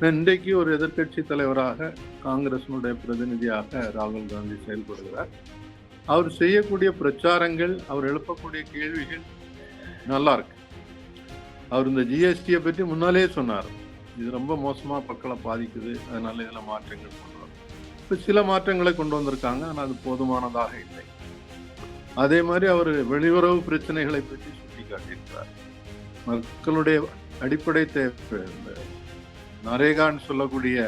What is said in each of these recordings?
இன்றைக்கு ஒரு எதிர்க்கட்சி தலைவராக காங்கிரசினுடைய பிரதிநிதியாக ராகுல் காந்தி செயல்படுகிறார். அவர் செய்யக்கூடிய பிரச்சாரங்கள் அவர் எழுப்பக்கூடிய கேள்விகள் நல்லா இருக்கு. அவர் இந்த ஜிஎஸ்டியை பற்றி முன்னாலே சொன்னார். இது ரொம்ப மோசமாக மக்களை பாதிக்குது அதனால இதில் மாற்றங்கள் கொண்டு வரும் இப்போ சில மாற்றங்களை கொண்டு வந்திருக்காங்க ஆனால் அது போதுமானதாக இல்லை. அதே மாதிரி அவர் வெளியுறவு பிரச்சனைகளை பற்றி சுட்டி காட்டியிருக்கிறார் மக்களுடைய அடிப்படை தேவை நரேகான்னு சொல்லக்கூடிய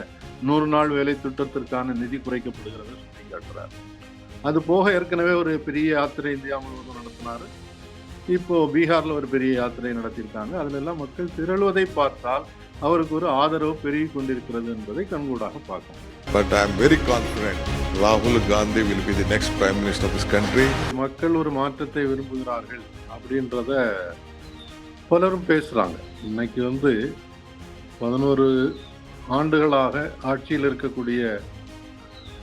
நூறு நாள் வேலை திட்டத்திற்கான நிதி குறைக்கப்படுகிறத சுட்டி காட்டுறார் அது போக ஏற்கனவே ஒரு பெரிய யாத்திரை இந்தியா முழுவதும் நடத்தினாரு. இப்போ பீகார்ல ஒரு பெரிய யாத்திரை நடத்தியிருக்காங்க. அதுல எல்லாம் மக்கள் திரளுவதை பார்த்தால் அவருக்கு ஒரு ஆதரவு பெருகி கொண்டிருக்கிறது என்பதை கண்கூடாக பார்க்கணும். But I am very confident Rahul Gandhi will be the next Prime Minister of this country. மக்கள் ஒரு மாற்றத்தை விரும்புகிறார்கள் அப்படின்றத பலரும் பேசுறாங்க. இன்னைக்கு வந்து பதினோரு ஆண்டுகளாக ஆட்சியில் இருக்கக்கூடிய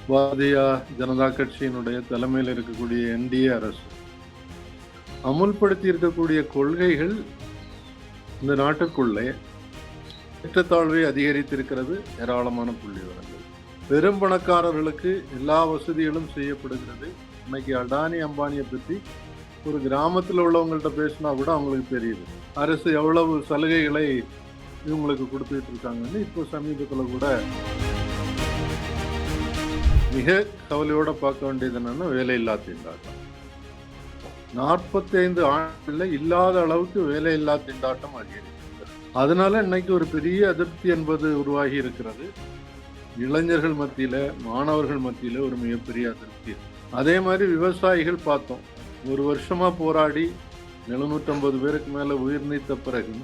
பாரதிய ஜனதா கட்சியினுடைய தலைமையில் இருக்கக்கூடிய என்டிஏ அரசு. அமுல்படுத்தி இருக்கக்கூடிய கொள்கைகள் இந்த நாட்டுக்குள்ளே ஏற்றத்தாழ்வை அதிகரித்திருக்கிறது ஏராளமான புள்ளி விவரங்கள். பெரும் பணக்காரர்களுக்கு எல்லா வசதிகளும் செய்யப்படுகிறது. இன்னைக்கு அடானி அம்பானியை பற்றி ஒரு கிராமத்தில் உள்ளவங்கள்ட்ட பேசினா கூட அவங்களுக்கு தெரியுது. அரசு எவ்வளவு சலுகைகளை இவங்களுக்கு கொடுத்துட்டு இருக்காங்கன்னு இப்போ சமீபத்தில் கூட மிக கவலையோட பார்க்க வேண்டியது என்னன்னா வேலையில்லா திண்டாட்டம். நாற்பத்தைந்து ஆண்டுல இல்லாத அளவுக்கு வேலையில்லா திண்டாட்டம் அதிகரிக்கிறது. அதனால இன்னைக்கு ஒரு பெரிய அதிருப்தி என்பது உருவாகி இருக்கிறது. இளைஞர்கள் மத்தியில மாணவர்கள் மத்தியில ஒரு மிகப்பெரிய அதிருப்தி. அதே மாதிரி விவசாயிகள் பார்த்தோம். ஒரு வருஷமா போராடி எழுநூற்றம்பது பேருக்கு மேல உயிர் நீத்த பிறகு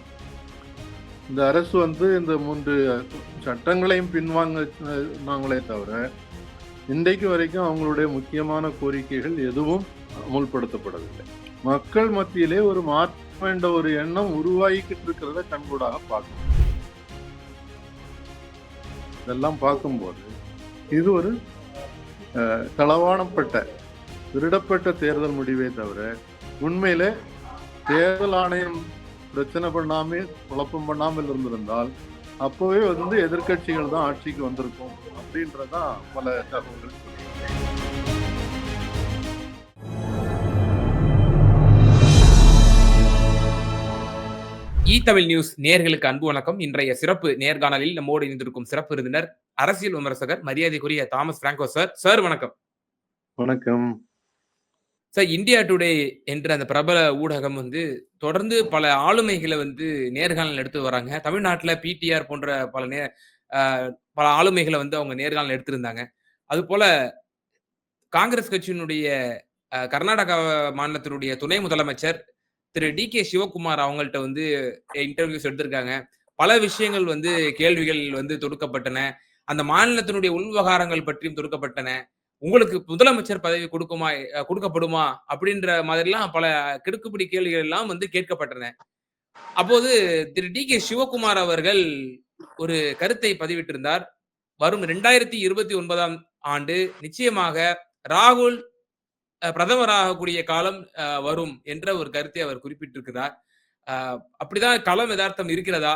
இந்த அரசு வந்து இந்த மூன்று சட்டங்களையும் பின்வாங்க நாங்களே தவிர இன்றைக்கு வரைக்கும் அவங்களுடைய முக்கியமான கோரிக்கைகள் எதுவும் அமுல்படுத்தப்படவில்லை. மக்கள் மத்தியிலே ஒரு மாற்ற என்ற ஒரு எண்ணம் உருவாகிக்கிட்டு இருக்கிறத கண்கூடாக பார்க்கணும். இதெல்லாம் பார்க்கும்போது இது ஒரு அஹ், திருடப்பட்ட தேர்தல் முடிவே தவிர உண்மையில தேர்தல் ஆணையம் பிரச்சனை பண்ணாம குழப்பம் பண்ணாமல் இருந்திருந்தால் அப்போவே வந்து எதிர்க்கட்சிகள் தான் ஆட்சிக்கு வந்திருக்கும் அப்படின்றதான் பல தகவல்கள். இ தமிழ் நியூஸ் நேர்களுக்கு அன்பு வணக்கம். இன்றைய சிறப்பு நேர்காணலில் நம்மோடு இணைந்திருக்கும் சிறப்பு விருந்தினர் அரசியல் விமர்சகர் மரியாதைக்குரிய தாமஸ் பிராங்கோ சார். சார் வணக்கம். வணக்கம். சார் இந்தியா டுடே என்ற அந்த பிரபல ஊடகம் வந்து தொடர்ந்து பல ஆளுமைகளை வந்து நேர்காணல் எடுத்து வராங்க. தமிழ்நாட்டில் பிடிஆர் போன்ற பல நே பல ஆளுமைகளை வந்து அவங்க நேர்காணல் எடுத்திருந்தாங்க. அது போல காங்கிரஸ் கட்சியினுடைய கர்நாடகா மாநிலத்தினுடைய துணை முதலமைச்சர் திரு டி கே சிவகுமார் அவங்கள்ட்ட வந்து இன்டர்வியூஸ் எடுத்திருக்காங்க. பல விஷயங்கள் வந்து கேள்விகள் வந்து தொடுக்கப்பட்டன. அந்த மாநிலத்தினுடைய உள்விவகாரங்கள் பற்றியும் தொடுக்கப்பட்டன. உங்களுக்கு முதலமைச்சர் பதவி கொடுக்குமா கொடுக்கப்படுமா அப்படின்ற மாதிரிலாம் பல கிடுக்குப்பிடி கேள்விகள் எல்லாம் வந்து கேட்கப்பட்டன. அப்போது திரு டி கே சிவகுமார் அவர்கள் ஒரு கருத்தை பதிவிட்டிருந்தார். வரும் ரெண்டாயிரத்தி இருபத்தி ஒன்பதாம் ஆண்டு நிச்சயமாக ராகுல் அஹ், பிரதமராகக்கூடிய காலம் அஹ், வரும் என்ற ஒரு கருத்தை அவர் குறிப்பிட்டிருக்கிறார். அப்படிதான் களம் யதார்த்தம் இருக்கிறதா?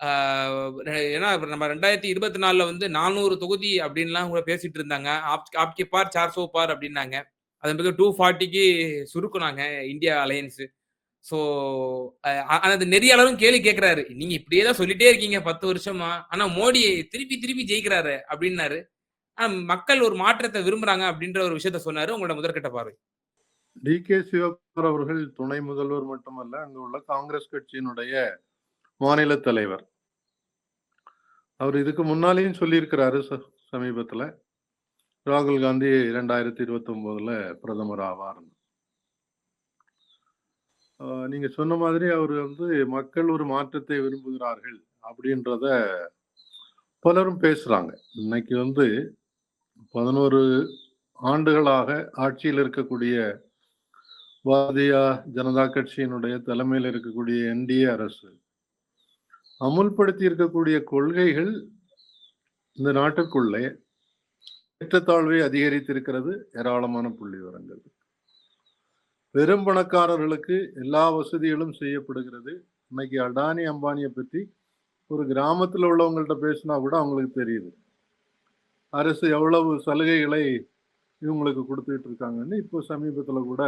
ஏன்னா நம்ம ரெண்டாயிரத்தி இருபத்தி நாலில் வந்து நானூறு தொகுதி அப்படின்லாம் கூட பேசிட்டு இருந்தாங்க. ஆப்- ஆப்கி பார் சார் சோ பார் அப்படின்னாங்க. அதன் பிறகு டூ ஃபார்ட்டிக்கு சுருக்குனாங்க இந்தியா அலையன்ஸ். ஸோ அந்த நெறியாளரும் கேள்வி கேட்குறாரு நீங்க இப்படியே தான் சொல்லிட்டே இருக்கீங்க பத்து வருஷமா. ஆனா மோடி திருப்பி திருப்பி ஜெயிக்கிறாரு அப்படின்னாரு. ஆனா மக்கள் ஒரு மாற்றத்தை விரும்புறாங்க அப்படின்ற ஒரு விஷயத்த சொன்னாரு உங்களோட முதற்கட்ட பார்வை. டி. கே. சிவகுமார் அவர்கள் துணை முதல்வர் மட்டுமல்ல அங்கு உள்ள காங்கிரஸ் கட்சியினுடைய மாநில தலைவர். அவர் இதுக்கு முன்னாலேயும் சொல்லியிருக்கிறாரு சமீபத்தில் சமீபத்துல. ராகுல் காந்தி ரெண்டாயிரத்தி இருபத்தி ஒன்பதுல பிரதமர் ஆவார் நீங்க சொன்ன மாதிரி அவர் வந்து மக்கள் ஒரு மாற்றத்தை விரும்புகிறார்கள் அப்படின்றத பலரும் பேசுறாங்க. இன்னைக்கு வந்து பதினோரு ஆண்டுகளாக ஆட்சியில் இருக்கக்கூடிய பாரதிய ஜனதா கட்சியினுடைய தலைமையில் இருக்கக்கூடிய என்டிஏ அரசு அமுல்படுத்தி இருக்கக்கூடிய கொள்கைகள் இந்த நாட்டுக்குள்ளே ஏற்றத்தாழ்வை அதிகரித்திருக்கிறது ஏராளமான புள்ளி விவரங்கள் பெரும் பணக்காரர்களுக்கு எல்லா வசதிகளும் செய்யப்படுகிறது. இன்னைக்கு அடானி அம்பானியை பற்றி ஒரு கிராமத்தில் உள்ளவங்கள்ட்ட பேசினா கூட அவங்களுக்கு தெரியுது. அரசு எவ்வளவு சலுகைகளை இவங்களுக்கு கொடுத்துட்டு இருக்காங்கன்னு இப்போ சமீபத்தில் கூட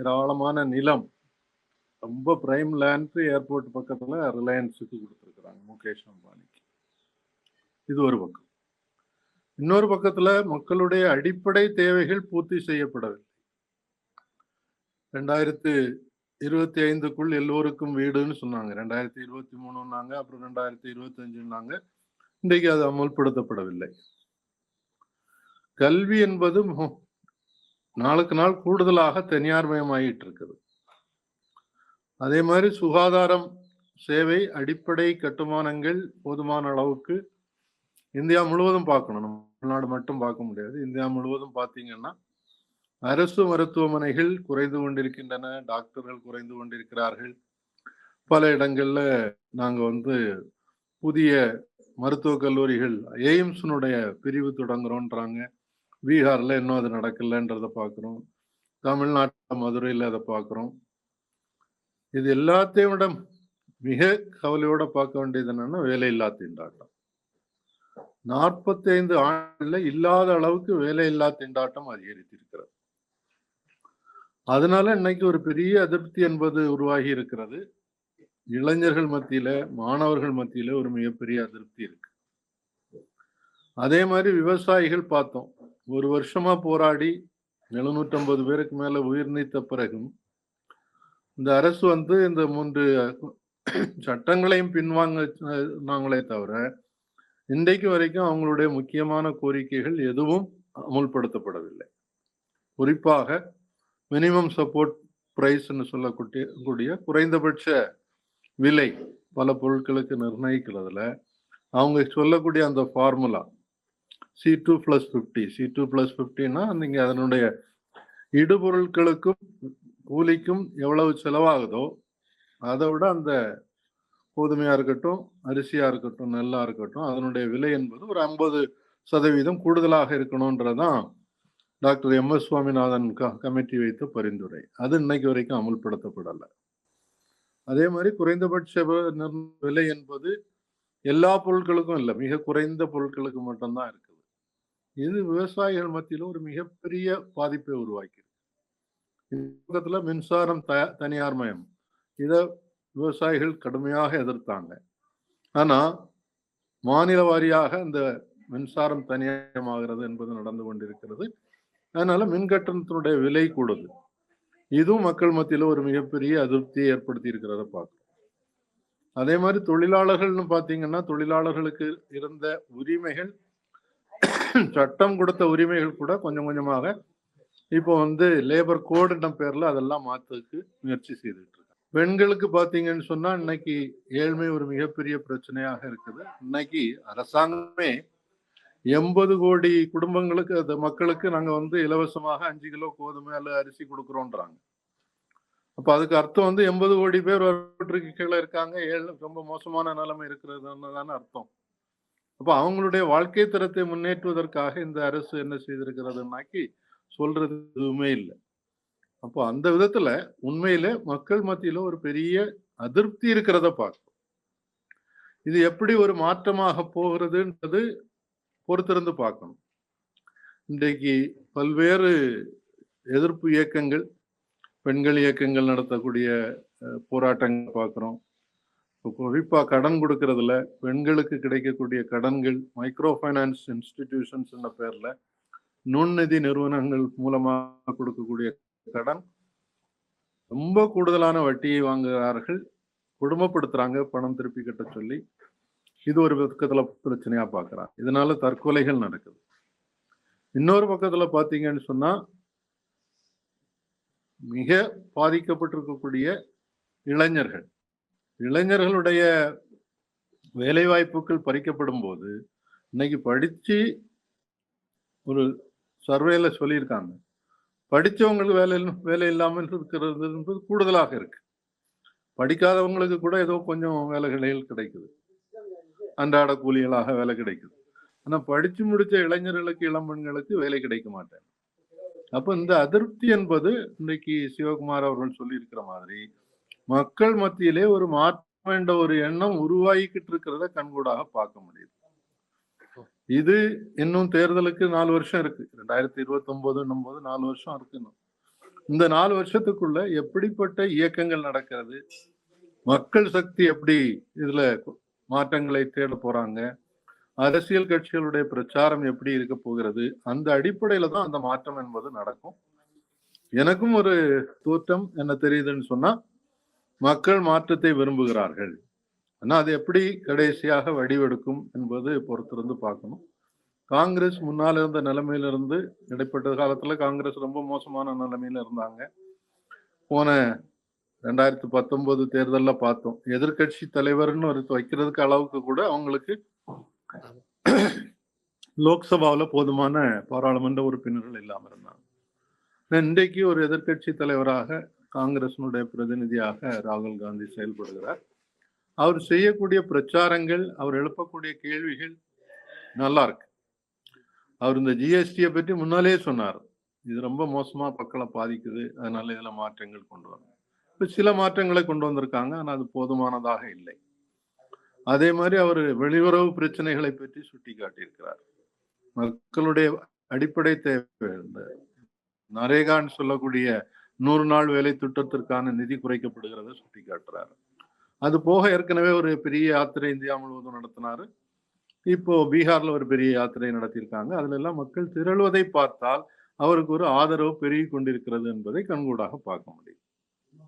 ஏராளமான நிலம் ரொம்ப பிரைம் லேண்ட் ஏர்போர்ட் பக்கத்துல ரிலையன்ஸுக்கு கொடுத்துருக்குறாங்க முகேஷ் அம்பானிக்கு. இது ஒரு பக்கம். இன்னொரு பக்கத்துல மக்களுடைய அடிப்படை தேவைகள் பூர்த்தி செய்யப்படவில்லை. ரெண்டாயிரத்து இருபத்தி ஐந்துக்குள் எல்லோருக்கும் வீடுன்னு சொன்னாங்க. ரெண்டாயிரத்தி இருபத்தி மூணுன்னாங்க அப்புறம் ரெண்டாயிரத்தி இருபத்தி அஞ்சுன்னாங்க இன்றைக்கு அது அமல்படுத்தப்படவில்லை. கல்வி என்பது மு- நாளுக்கு நாள் கூடுதலாக தனியார் மயமாயிட்டு இருக்குது அதே மாதிரி சுகாதாரம் சேவை அடிப்படை கட்டுமானங்கள் போதுமான அளவுக்கு இந்தியா முழுவதும் பார்க்கணும். நம்ம தமிழ்நாடு மட்டும் பார்க்க முடியாது. இந்தியா முழுவதும் பார்த்தீங்கன்னா அரசு மருத்துவமனைகள் குறைந்து கொண்டிருக்கின்றன. டாக்டர்கள் குறைந்து கொண்டிருக்கிறார்கள். பல இடங்கள்ல நாங்க வந்து புதிய மருத்துவக் கல்லூரிகள் எய்ம்ஸினுடைய பிரிவு தொடங்குறோன்றாங்க. பீகார்ல இன்னும் அது நடக்கலன்றத பார்க்குறோம். தமிழ்நாட்டில் மதுரையில் அதை பார்க்குறோம். இது எல்லாத்தையும் விட மிக கவலையோட பார்க்க வேண்டியது என்னன்னா வேலையில்லா திண்டாட்டம். நாற்பத்தி ஐந்து ஆண்டுல இல்லாத அளவுக்கு வேலையில்லா திண்டாட்டம் அதிகரித்திருக்கிறது. அதனால இன்னைக்கு ஒரு பெரிய அதிருப்தி என்பது உருவாகி இருக்கிறது. இளைஞர்கள் மத்தியில மாணவர்கள் மத்தியில ஒரு மிகப்பெரிய அதிருப்தி இருக்கு. அதே மாதிரி விவசாயிகள் பார்த்தோம். ஒரு வருஷமா போராடி எழுநூற்றம்பது பேருக்கு மேல உயிர் நீத்த பிறகும் இந்த அரசு வந்து இந்த மூன்று சட்டங்களையும் பின்வாங்க நாங்களே தவிர இன்றைக்கு வரைக்கும் அவங்களுடைய முக்கியமான கோரிக்கைகள் எதுவும் அமுல்படுத்தப்படவில்லை. குறிப்பாக மினிமம் சப்போர்ட் பிரைஸ்ன்னு சொல்லக்கூடிய கூடிய குறைந்தபட்ச விலை பல பொருட்களுக்கு நிர்ணயிக்கிறதுல அவங்க சொல்லக்கூடிய அந்த formula C two plus fifty C two plus ஃபிஃப்டின்னா நீங்கள் அதனுடைய இடுபொருட்களுக்கும் கூலிக்கும் எவ்வளவு செலவாகுதோ அதை விட அந்த கோதுமையா இருக்கட்டும் அரிசியா இருக்கட்டும் நெல்லா இருக்கட்டும் அதனுடைய விலை என்பது ஒரு ஐம்பது சதவீதம் கூடுதலாக இருக்கணும்ன்றதான் டாக்டர் எம் எஸ் சுவாமிநாதன் க- கமிட்டி வைத்த பரிந்துரை. அது இன்னைக்கு வரைக்கும் அமுல்படுத்தப்படலை. அதே மாதிரி குறைந்தபட்ச விலை என்பது எல்லா பொருட்களுக்கும் இல்லை மிக குறைந்த பொருட்களுக்கு மட்டும்தான் இருக்குது. இது விவசாயிகள் மத்தியில் ஒரு மிகப்பெரிய பாதிப்பை உருவாக்கி பக்கத்துல மின்சாரம் த தனியார் மயம் இதை விவசாயிகள் கடுமையாக எதிர்த்தாங்க. ஆனா மாநில வாரியாக இந்த மின்சாரம் தனியாரமாகிறது என்பது நடந்து கொண்டிருக்கிறது. அதனால மின் கட்டணத்தினுடைய விலை கூடுது. இதுவும் மக்கள் மத்தியில ஒரு மிகப்பெரிய அதிருப்தியை ஏற்படுத்தி இருக்கிறத பார்க்கிறோம். அதே மாதிரி தொழிலாளர்கள்னு பார்த்தீங்கன்னா தொழிலாளர்களுக்கு இருந்த உரிமைகள் சட்டம் கொடுத்த உரிமைகள் கூட கொஞ்சம் கொஞ்சமாக இப்போ வந்து லேபர் கோடுன்ற பேர்ல அதெல்லாம் மாத்துறதுக்கு முயற்சி செய்துட்டு இருக்காங்க பெண்களுக்கு பாத்தீங்கன்னு சொன்னா இன்னைக்கு ஏழ்மை ஒரு மிகப்பெரிய பிரச்சனையாக இருக்குது. இன்னைக்கு அரசாங்கமே எண்பது கோடி குடும்பங்களுக்கு அது மக்களுக்கு நாங்க வந்து இலவசமாக அஞ்சு கிலோ கோதுமை அல்லது அரிசி கொடுக்குறோன்றாங்க. அப்ப அதுக்கு அர்த்தம் வந்து எண்பது கோடி பேர் வரலாற்றுக்கு கீழே இருக்காங்க. ஏழு ரொம்ப மோசமான நிலைமை இருக்கிறதுன்னு தானே அர்த்தம். அப்ப அவங்களுடைய வாழ்க்கை தரத்தை முன்னேற்றுவதற்காக இந்த அரசு என்ன செய்திருக்கிறதுனாக்கி சொல்றது எதுவுமே இல்லை. அப்போ அந்த விதத்துல உண்மையில மக்கள் மத்தியில ஒரு பெரிய அதிருப்தி இருக்கிறத பார்க்கும் இது எப்படி ஒரு மாற்றமாக போகிறதுன்றது பொறுத்திருந்து பார்க்கணும். இன்றைக்கு பல்வேறு எதிர்ப்பு இயக்கங்கள் பெண்கள் இயக்கங்கள் நடத்தக்கூடிய போராட்டங்கள் பார்க்குறோம். குறிப்பாக கடன் கொடுக்கறதுல பெண்களுக்கு கிடைக்கக்கூடிய கடன்கள் மைக்ரோ ஃபைனான்ஸ் இன்ஸ்டிடியூஷன்ஸ் என்ற பேரில் நுண்நிதி நிறுவனங்கள் மூலமாக கொடுக்கக்கூடிய கடன் ரொம்ப கூடுதலான வட்டியை வாங்குகிறார்கள். குடும்பப்படுத்துறாங்க பணம் திருப்பி கட்ட சொல்லி. இது ஒரு பக்கத்துல பிரச்சனையா பாக்குறான். இதனால தற்கொலைகள் நடக்குது. இன்னொரு பக்கத்துல பாத்தீங்கன்னு சொன்னா மிக பாதிக்கப்பட்டிருக்கக்கூடிய இளைஞர்கள். இளைஞர்களுடைய வேலை வாய்ப்புகள் பறிக்கப்படும் போது இன்னைக்கு படிச்சு ஒரு சர்வேல சொல்லியிருக்காங்க. படித்தவங்களுக்கு வேலை வேலை இல்லாமல் இருக்கிறது என்பது கூடுதலாக இருக்கு. படிக்காதவங்களுக்கு கூட ஏதோ கொஞ்சம் வேலைகளில் கிடைக்குது. அன்றாட கூலிகளாக வேலை கிடைக்குது. ஆனால் படித்து முடித்த இளைஞர்களுக்கு இளம் பெண்களுக்கு வேலை கிடைக்க மாட்டேன். அப்போ இந்த அதிருப்தி என்பது இன்றைக்கு சிவகுமார் அவர்கள் சொல்லியிருக்கிற மாதிரி மக்கள் மத்தியிலே ஒரு மாற்ற வேண்ட ஒரு எண்ணம் உருவாகிக்கிட்டு இருக்கிறத கண்கூடாக பார்க்க முடியுது. இது இன்னும் தேர்தலுக்கு நாலு வருஷம் இருக்கு. ரெண்டாயிரத்தி இருபத்தி ஒன்பதுன்னும் போது நாலு வருஷம் இருக்கு இன்னும். இந்த நாலு வருஷத்துக்குள்ள எப்படிப்பட்ட இயக்கங்கள் நடக்கிறது? மக்கள் சக்தி எப்படி இதுல மாற்றங்களை தேட போறாங்க? அரசியல் கட்சிகளுடைய பிரச்சாரம் எப்படி இருக்க போகிறது? அந்த அடிப்படையில தான் அந்த மாற்றம் என்பது நடக்கும். எனக்கும் ஒரு தோற்றம் என்ன தெரியுதுன்னு சொன்னா மக்கள் மாற்றத்தை விரும்புகிறார்கள். ஆனால் அது எப்படி கடைசியாக வடிவெடுக்கும் என்பது பொறுத்திருந்து பார்க்கணும். காங்கிரஸ் முன்னால் இருந்த நிலைமையிலிருந்து இடைப்பட்ட காலத்தில் காங்கிரஸ் ரொம்ப மோசமான நிலைமையில இருந்தாங்க. போன ரெண்டாயிரத்தி பத்தொன்பது தேர்தலில் பார்த்தோம். எதிர்க்கட்சி தலைவர்னு ஒரு வைக்கிறதுக்கு அளவுக்கு கூட அவங்களுக்கு லோக்சபாவில் போதுமான பாராளுமன்ற உறுப்பினர்கள் இல்லாமல் இருந்தாங்க. இன்றைக்கு ஒரு எதிர்க்கட்சி தலைவராக காங்கிரசினுடைய பிரதிநிதியாக ராகுல் காந்தி செயல்படுகிறார். அவர் செய்யக்கூடிய பிரச்சாரங்கள் அவர் எழுப்பக்கூடிய கேள்விகள் நல்லா இருக்கு அவர் இந்த ஜிஎஸ்டியை பற்றி முன்னாலே சொன்னார். இது ரொம்ப மோசமா மக்களை பாதிக்குது அதனால இதில் மாற்றங்கள் கொண்டு வரணும். இப்போ சில மாற்றங்களை கொண்டு வந்திருக்காங்க ஆனால் அது போதுமானதாக இல்லை. அதே மாதிரி அவர் வெளியுறவு பிரச்சனைகளை பற்றி சுட்டி காட்டியிருக்கிறார் மக்களுடைய அடிப்படை தேவை இந்த நரேகான்னு சொல்லக்கூடிய நூறு நாள் வேலை திட்டத்திற்கான நிதி குறைக்கப்படுகிறத சுட்டி காட்டுறாரு அது போக ஏற்கனவே ஒரு பெரிய யாத்திரை இந்தியா முழுவதும் நடத்தினாரு. இப்போ பீகார்ல ஒரு பெரிய யாத்திரை நடத்தியிருக்காங்க. அதுல எல்லாம் மக்கள் திரளுவதை பார்த்தால் அவருக்கு ஒரு ஆதரவு பெருகி கொண்டிருக்கிறது என்பதை கண்கூடாக பார்க்க முடியும்.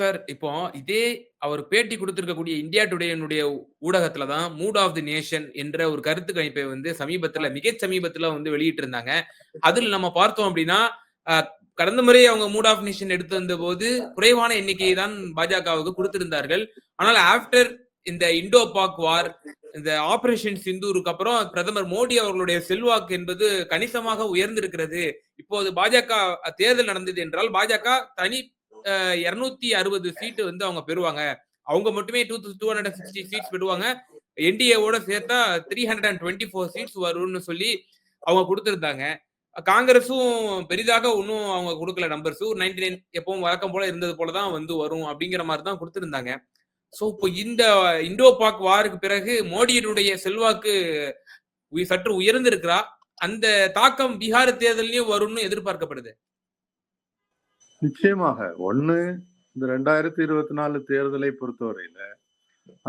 சார் இப்போ இதே அவர் பேட்டி கொடுத்திருக்கக்கூடிய இந்தியா டுடேனுடைய ஊடகத்துல தான் மூட் ஆஃப் தி நேஷன் என்ற ஒரு கருத்து கணிப்பை வந்து சமீபத்துல மிக சமீபத்துல வந்து வெளியிட்டு இருந்தாங்க அதில் நம்ம பார்த்தோம் அப்படின்னா கடந்த முறை அவங்க மூட் ஆஃப் நேஷன் எடுத்து வந்த போது குறைவான எண்ணிக்கையை தான் பாஜகவுக்கு கொடுத்திருந்தார்கள். ஆனால் ஆஃப்டர் இந்த இண்டோ பாக் வார் இந்த ஆபரேஷன் சிந்தூருக்கு அப்புறம் பிரதமர் மோடி அவர்களுடைய செல்வாக்கு என்பது கணிசமாக உயர்ந்திருக்கிறது. இப்போது பாஜக தேர்தல் நடந்தது என்றால் பாஜக தனி இருநூத்தி அறுபது சீட்டு வந்து அவங்க பெறுவாங்க. அவங்க மட்டுமே two two hundred sixty seats பெறுவாங்க. என்டிஏவோட சேர்த்தா three hundred and twenty four seats வரும்னு சொல்லி அவங்க கொடுத்துருந்தாங்க. காங்கிரஸும் பெரிதாக ஒன்றும் அவங்க கொடுக்கல நம்பர்ஸ் ஒரு நைன்டி நைன் எப்பவும் வழக்கம் போல இருந்தது போல தான் வந்து வரும் அப்படிங்கிற மாதிரி தான் கொடுத்துருந்தாங்க. ஸோ இப்போ இந்த இண்டோ பாக் வாருக்கு பிறகு மோடியினுடைய செல்வாக்கு சற்று உயர்ந்திருக்கிறா. அந்த தாக்கம் பீகார் தேர்தலையும் வரும்னு எதிர்பார்க்கப்படுது. நிச்சயமாக. ஒண்ணு இந்த ரெண்டாயிரத்தி இருபத்தி நாலு தேர்தலை பொறுத்தவரையில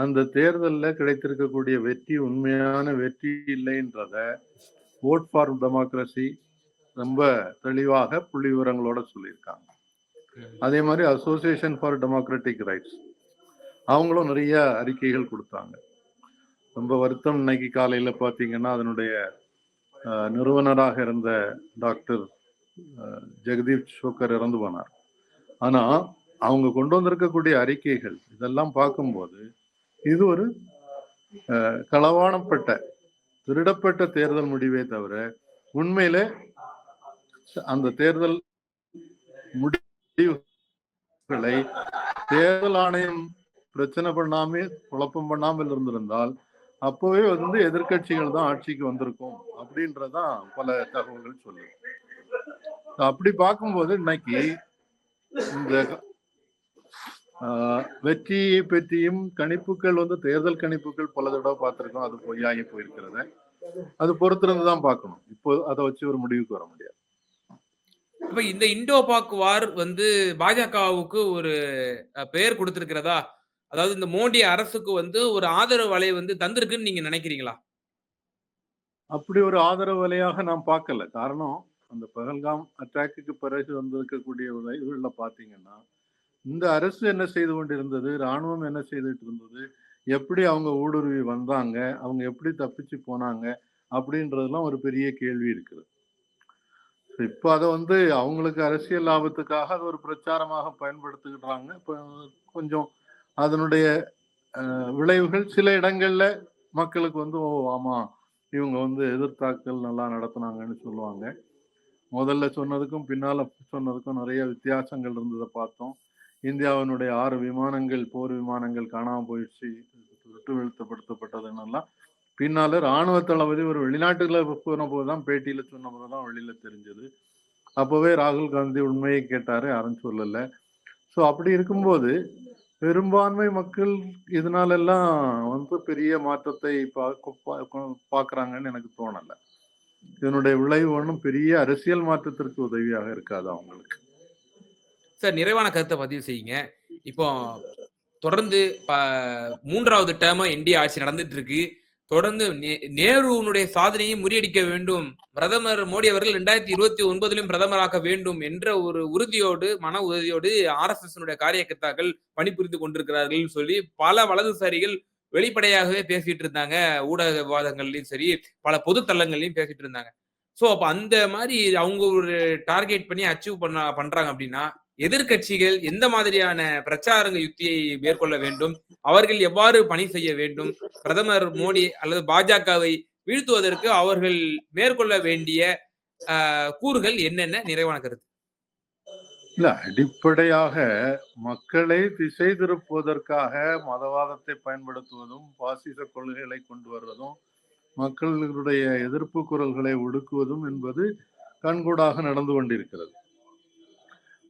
அந்த தேர்தலில் கிடைத்திருக்கக்கூடிய வெற்றி உண்மையான வெற்றி இல்லைன்றத ஓட் ஃபார் டெமோக்ரஸி ரொம்ப தெளிவாக புள்ளி விவரங்களோட சொல்லியிருக்காங்க. அதே மாதிரி அசோசியேஷன் ஃபார் டெமோக்ராட்டிக் ரைட்ஸ் அவங்களும் நிறைய அறிக்கைகள் கொடுத்தாங்க. ரொம்ப வருத்தம் இன்னைக்கு காலையில் பார்த்தீங்கன்னா அதனுடைய நிறுவனராக இருந்த டாக்டர் ஜெகதீப் ஷோக்கர் இறந்து போனார். ஆனா அவங்க கொண்டு வந்திருக்கக்கூடிய அறிக்கைகள் இதெல்லாம் பார்க்கும்போது இது ஒரு களவானப்பட்ட திருடப்பட்ட தேர்தல் முடிவே தவிர உண்மையில அந்த தேர்தல் முடிவுகளை தேர்தல் ஆணையம் பிரச்சனை பண்ணாம குழப்பம் பண்ணாமல் இருந்திருந்தால் அப்பவே வந்து எதிர்க்கட்சிகள் தான் ஆட்சிக்கு வந்திருக்கும் அப்படின்றதான் பல தகவல்கள் சொல்லுது. அப்படி பார்க்கும்போது இன்னைக்கு இந்த வெற்றியை பற்றியும் கணிப்புகள் வந்து தேர்தல் கணிப்புகள் பல தடவை பார்த்திருக்கோம். அது பொய்யாகி போயிருக்கிறது. அது பொறுத்திருந்து தான் பார்க்கணும். இப்போ அதை வச்சு ஒரு முடிவுக்கு வர முடியாது. இப்ப இந்த இண்டோ பாக் வார் வந்து பாஜகவுக்கு ஒரு பெயர் கொடுத்திருக்கிறதா? அதாவது இந்த மோடி அரசுக்கு வந்து ஒரு ஆதரவு வலை வந்து தந்திருக்குன்னு நீங்க நினைக்கிறீங்களா? அப்படி ஒரு ஆதரவு வலையாக நான் பார்க்கல. காரணம் அந்த பகல்காம் அட்டாக்குக்கு பிறகு வந்திருக்கக்கூடிய இதுகளில் பார்த்தீங்கன்னா இந்த அரசு என்ன செய்து கொண்டிருந்தது? ராணுவம் என்ன செய்துட்டு இருந்தது? எப்படி அவங்க ஊடுருவி வந்தாங்க? அவங்க எப்படி தப்பிச்சு போனாங்க? அப்படின்றதெல்லாம் ஒரு பெரிய கேள்வி இருக்குது. இப்போ அதை வந்து அவங்களுக்கு அரசியல் லாபத்துக்காக அது ஒரு பிரச்சாரமாக பயன்படுத்திக்கிட்டாங்க இப்போ கொஞ்சம் அதனுடைய விளைவுகள் சில இடங்கள்ல மக்களுக்கு வந்து ஓ ஆமா இவங்க வந்து எதிர்த்தாக்கல் நல்லா நடத்துனாங்கன்னு சொல்லுவாங்க. முதல்ல சொன்னதுக்கும் பின்னால சொன்னதுக்கும் நிறைய வித்தியாசங்கள் இருந்ததை பார்த்தோம். இந்தியாவினுடைய ஆறு விமானங்கள் போர் விமானங்கள் காணாமல் போயிடுச்சு. சுட்டு வீழ்த்தப்படுத்தப்பட்டதுன்னெல்லாம். பின்னால ராணுவ தளபதி ஒரு வெளிநாட்டுல போன போதுதான் பேட்டியில சொன்ன போதுதான் வெளியில தெரிஞ்சது. அப்பவே ராகுல் காந்தி உண்மையை கேட்டாரு யாரும் சொல்லல. ஸோ அப்படி இருக்கும்போது பெரும்பான்மை மக்கள் இதனால எல்லாம் வந்து பெரிய மாற்றத்தை பார்க்க- பார்க்குறாங்கன்னு எனக்கு தோணலை. இதனுடைய விளைவு ஒன்றும் பெரிய அரசியல் மாற்றத்திற்கு உதவியாக இருக்காது அவங்களுக்கு. சார் நிறைவான கருத்தை பதிவு செய்யுங்க. இப்போ தொடர்ந்து மூன்றாவது டேர்மா இந்திய ஆட்சி நடந்துட்டு இருக்கு தொடர்ந்து நே- நேருனுடைய சாதனையை முறியடிக்க வேண்டும். பிரதமர் மோடி அவர்கள் ரெண்டாயிரத்தி இருபத்தி ஒன்பதிலும் பிரதமராக வேண்டும் என்ற ஒரு உறுதியோடு மன உறுதியோடு ஆர் எஸ் எஸ் காரியகர்த்தாக்கள் பணிபுரிந்து கொண்டிருக்கிறார்கள் சொல்லி பல வலதுசாரிகள் வெளிப்படையாகவே பேசிட்டு இருந்தாங்க. ஊடக விவாதங்கள்லயும் சரி பல பொது தளங்கள்லயும் பேசிட்டு இருந்தாங்க. சோ அப்ப அந்த மாதிரி அவங்க ஒரு டார்கெட் பண்ணி அச்சீவ் பண்ண பண்றாங்க அப்படின்னா எதிர்க்கட்சிகள் எந்த மாதிரியான பிரச்சாரங்க யுக்தியை மேற்கொள்ள வேண்டும் அவர்கள் எவ்வாறு பணி செய்ய வேண்டும் பிரதமர் மோடி அல்லது பாஜகவை வீழ்த்துவதற்கு அவர்கள் மேற்கொள்ள வேண்டிய ஆஹ், கூறுகள் என்னென்ன? நிறைவான கருத்து. இல்ல அடிப்படையாக மக்களை திசை திருப்புவதற்காக மதவாதத்தை பயன்படுத்துவதும் பாசிச கொள்கைகளை கொண்டு வர்றதும் மக்களுடைய எதிர்ப்பு குரல்களை ஒடுக்குவதும் என்பது கண்கூடாக நடந்து கொண்டிருக்கிறது.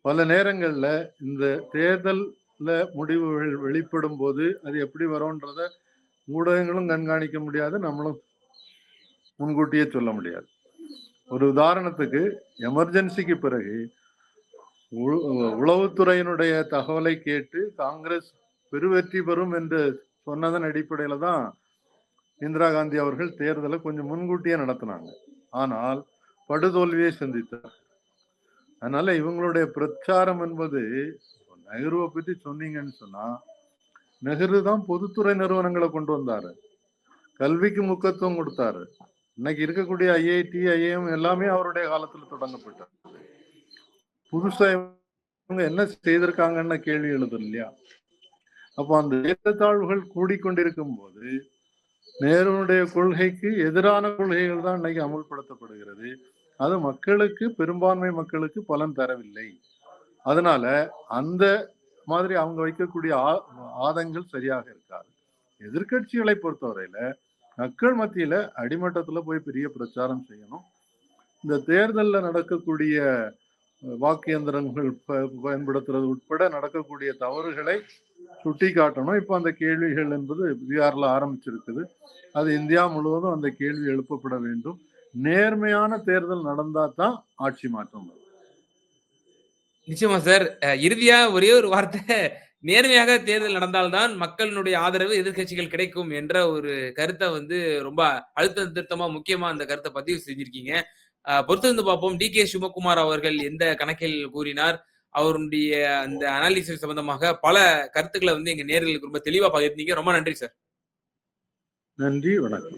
பல நேரங்கள்ல இந்த தேர்தல்ல முடிவுகள் வெளிப்படும் போது அது எப்படி வரும்ன்றத ஊடகங்களும் கண்காணிக்க முடியாது நம்மளும் முன்கூட்டியே சொல்ல முடியாது. ஒரு உதாரணத்துக்கு எமர்ஜென்சிக்கு பிறகு உளவுத்துறையினுடைய தகவலை கேட்டு காங்கிரஸ் பெருவெற்றி பெறும் என்று சொன்னதன் அடிப்படையில தான் இந்திரா காந்தி அவர்கள் தேர்தலை கொஞ்சம் முன்கூட்டியே நடத்தினாங்க. ஆனால் படுதோல்வியை சந்தித்தார். அதனால இவங்களுடைய பிரச்சாரம் என்பது நெஹ்ருவை பத்தி சொன்னீங்கன்னு சொன்னா நெஹ்ரு தான் பொதுத்துறை நிறுவனங்களை கொண்டு வந்தாரு. கல்விக்கு முக்கியத்துவம் கொடுத்தாரு. இன்னைக்கு இருக்கக்கூடிய ஐஐடி ஐஏஎம் எல்லாமே அவருடைய காலத்துல தொடங்கப்பட்டது. புதுசா இவங்க என்ன செய்திருக்காங்கன்னு கேள்வி எழுதும் இல்லையா? அப்போ அந்த ஏற்றத்தாழ்வுகள் கூடிக்கொண்டிருக்கும் போது நேருனுடைய கொள்கைக்கு எதிரான கொள்கைகள் தான் இன்னைக்கு அமுல்படுத்தப்படுகிறது. அது மக்களுக்கு பெரும்பான்மை மக்களுக்கு பலன் தரவில்லை. அதனால அந்த மாதிரி அவங்க வைக்கக்கூடிய ஆ- ஆதங்கள் சரியாக இருக்காது. எதிர்க்கட்சிகளை பொறுத்தவரையில மக்கள் மத்தியில அடிமட்டத்துல போய் பெரிய பிரச்சாரம் செய்யணும். இந்த தேர்தலில் நடக்கக்கூடிய வாக்கு இயந்திரங்கள் ப- பயன்படுத்துறது உட்பட நடக்கக்கூடிய தவறுகளை சுட்டி காட்டணும் இப்போ அந்த கேள்விகள் என்பது பீகாரில் ஆரம்பிச்சிருக்குது. அது இந்தியா முழுவதும் அந்த கேள்வி எழுப்பப்பட வேண்டும். நேர்மையான தேர்தல் நடந்தா தான் ஆட்சி மாற்றம் வரும். நிச்சயமா சார். இறுதியா ஒரே ஒரு வார்த்தை. நேர்மையாக தேர்தல் நடந்தால்தான் மக்களினுடைய ஆதரவு எதிர்க்கட்சிகள் கிடைக்கும் என்ற ஒரு கருத்தை வந்து ரொம்ப அழுத்த திருத்தமா முக்கியமா அந்த கருத்தை பதிவு செஞ்சிருக்கீங்க. பொறுத்திருந்து பார்ப்போம். டி கே சிவகுமார் அவர்கள் எந்த கணக்கில் கூறினார்? அவருடைய அந்த அனாலிசிஸ் சம்பந்தமாக பல கருத்துக்களை வந்து எங்க நேர்களுக்கு ரொம்ப தெளிவா பகிர்ந்தீங்க. ரொம்ப நன்றி சார் நன்றி வணக்கம்.